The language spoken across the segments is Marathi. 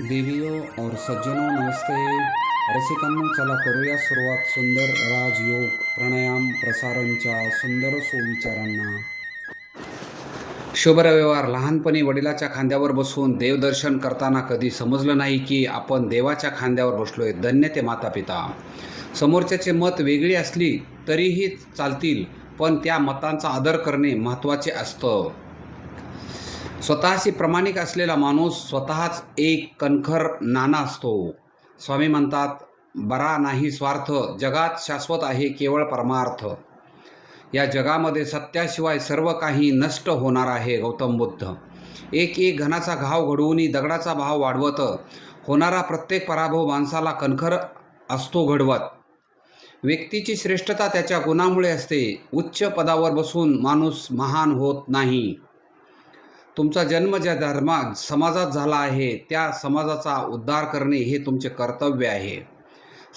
देवियो और सज्जनों नमस्ते। रसिकांनो चला करूया सुरुवात सुंदर राजयोग प्राणायाम प्रसारणच्या सुंदर सुविचारांना. शुभ रविवार. लहानपणी वडिलाच्या खांद्यावर बसून देवदर्शन करताना कधी समजलं नाही की आपण देवाच्या खांद्यावर बसलोय धन्य ते माता पिता समोरच्याचे मत वेगळी असली तरीही चालतील पण त्या मतांचा आदर करणे महत्त्वाचे असतं. स्वतःशी प्रामाणिक असलेला माणूस स्वतःच एक कणखर नाना असतो. स्वामी म्हणतात बरा नाही स्वार्थ जगात शाश्वत आहे केवळ परमार्थ. या जगामध्ये सत्याशिवाय सर्व काही नष्ट होणार आहे गौतम बुद्ध. एक एक घनाचा घाव घडवून दगडाचा भाव वाढवत होणारा प्रत्येक पराभव माणसाला कणखर असतो घडवत. व्यक्तीची श्रेष्ठता त्याच्या गुणामुळे असते. उच्च पदावर बसून माणूस महान होत नाही. तुमचा जन्म ज्या धर्मा समाजात झाला आहे त्या समाजाचा उद्धार करणे हे तुमचे कर्तव्य आहे.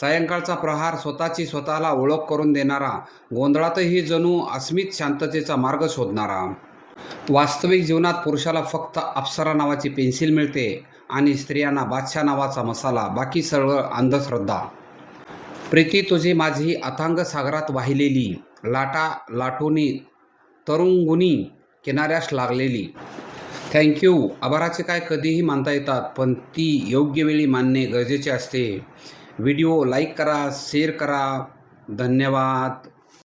सायंकाळचा प्रहार स्वतःची स्वतःला ओळख करून देणारा गोंधळातही जणू अस्मित शांततेचा मार्ग शोधणारा. वास्तविक जीवनात पुरुषाला फक्त अप्सरा नावाची पेन्सिल मिळते आणि स्त्रियांना बादशाह नावाचा मसाला बाकी सर्व अंधश्रद्धा. प्रीती तुझी माझी अथांग सागरात वाहिलेली लाटा लाटोनी तरुंगुनी किनाऱ्यास लागलेली. थँक्यू आभाराचे काय कधीही मानता येतात पण ती योग्य वेळी मानणे गरजेचे असते. व्हिडिओ लाईक करा शेअर करा. धन्यवाद.